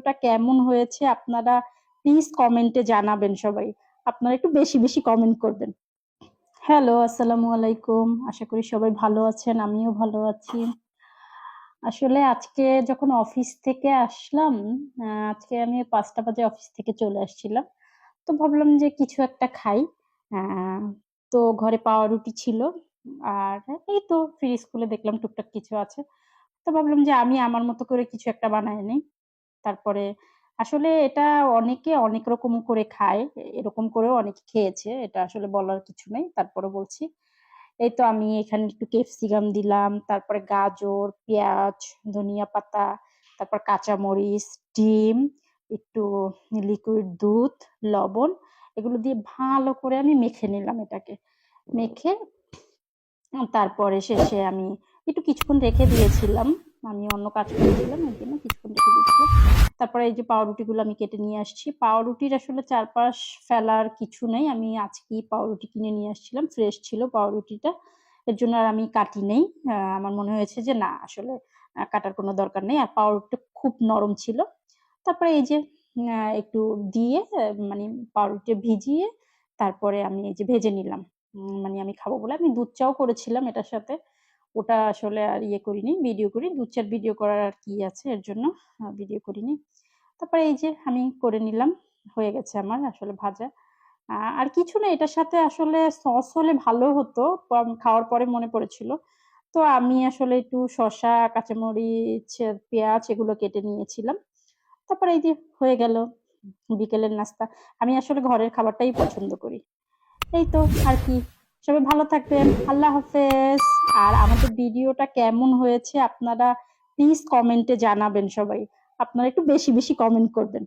ভিডিওটা কেমন হয়েছে আপনারা প্লিজ কমেন্টে জানাবেন সবাই। আপনারা একটু বেশি বেশি কমেন্ট করবেন। হ্যালো আসসালামু আলাইকুম। আশা করি সবাই ভালো আছেন, আমিও ভালো আছি। আসলে আজকে যখন অফিস থেকে আসলাম আজকে আমি পাঁচটা বাজে অফিস থেকে চলে আসছিলাম। তো ভাবলাম যে কিছু একটা খাই। তো ঘরে পাউরুটি ছিল। আর এই তো ফ্রি স্কুলে দেখলাম টুকটাক কিছু আছে। তো ভাবলাম যে আমি আমার মতো করে কিছু একটা বানায় নিই। তারপরে আসলে এটা অনেকে অনেক রকম করে খায়, এরকম করেও অনেকে খেয়েছে, এটা আসলে বলার কিছু নেই। তারপরে বলছি, এই তো আমি এখানে একটু ক্যাপসিকাম দিলাম, তারপরে গাজর, পেঁয়াজ, ধনিয়া পাতা, তারপর কাঁচামরিচ, ডিম, একটু লিকুইড দুধ, লবণ, এগুলো দিয়ে ভালো করে আমি মেখে নিলাম এটাকে। মেখে তারপরে শেষে আমি একটু কিছুক্ষণ রেখে দিয়েছিলাম। আমি অন্য কাজ করেছিলাম এর জন্য কিছুক্ষণ রেখে দিয়েছিলাম তারপরে এই যে পাউরুটিগুলো আমি কেটে নিয়ে আসছি। পাউরুটির আসলে চারপাশ ফেলার কিছু নেই। আমি আজকেই পাউরুটি কিনে নিয়ে আসছিলাম, ফ্রেশ ছিল পাউরুটিটা। এর জন্য আর আমি কাটি নেই। আমার মনে হয়েছে যে না, আসলে কাটার কোনো দরকার নেই। আর পাউরুটিটা খুব নরম ছিল। তারপরে এই যে একটু দিয়ে মানে পাউরুটি ভিজিয়ে তারপরে আমি এই যে ভেজে নিলাম। মানে আমি খাব বলে আমি দুধ চাও করেছিলাম এটার সাথে। ওটা আসলে আর ইয়ে করিনি ভিডিও করি। দুধ চার ভিডিও করার আর কি আছে, এর জন্য ভিডিও করিনি। তারপরে এই যে আমি করে নিলাম, হয়ে গেছে আমার আসলে ভাজা। আর কিছু না, এটার সাথে আসলে সস হলে ভালো হতো খাওয়ার পরে মনে পড়েছিল। তো আমি আসলে একটু শসা, কাঁচামরিচ, পেঁয়াজ এগুলো কেটে নিয়েছিলাম। তারপরে এই যে হয়ে গেল বিকেলের নাস্তা। আমি আসলে ঘরের খাবারটাই পছন্দ করি। এই তো, আর কি সবাই ভালো থাকবেন। আল্লাহ হাফেজ। আর আমাদের ভিডিওটা কেমন হয়েছে আপনারা প্লিজ কমেন্টে জানাবেন সবাই। আপনারা একটু বেশি বেশি কমেন্ট করবেন।